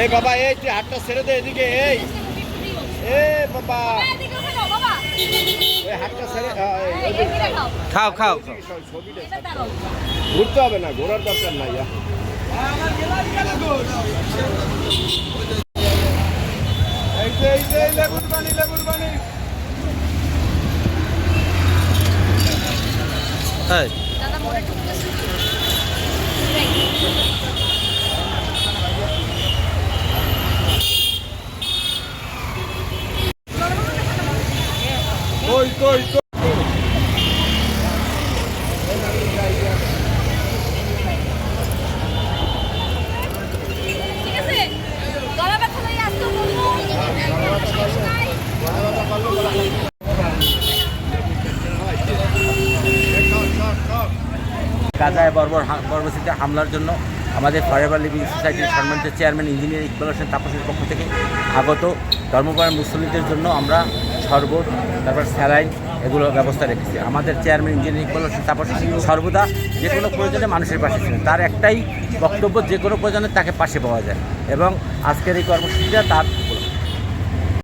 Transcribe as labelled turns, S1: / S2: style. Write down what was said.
S1: এই বাবা এই তুই হাতটা ছেড়ে দে এদিকে এই এ বাবা। এই হাতটা ছেড়ে
S2: খাও।
S3: খাও।
S1: ঘুরতে হবে না ঘোরার দরকার নাই ইয়া। এই যে এই যে এই লেবুর পানি লেবুর পানি
S3: এই,
S2: দাদা মোড়ে ঢুকতেছে।
S1: কই কই।
S3: গাজায় বর্বর বর্বরচিত হামলার জন্য আমাদের ফরেভার লিভিং সোসাইটির সম্মানিত চেয়ারম্যান ইঞ্জিনিয়ার ইকবাল হোসেন তাপসের পক্ষ থেকে আগত ধর্মপ্রাণ মুসলিমদের জন্য আমরা শরবত তারপর স্যালাইন এগুলো ব্যবস্থা রেখেছি। আমাদের চেয়ারম্যান ইঞ্জিনিয়ারিং কলেজ তারপর সর্বদা যে কোনো প্রয়োজনে মানুষের পাশে ছিলেন। তার একটাই বক্তব্য, যে কোনো প্রয়োজনে তাকে পাশে পাওয়া যায়। এবং আজকের এই কর্মসূচিটা তার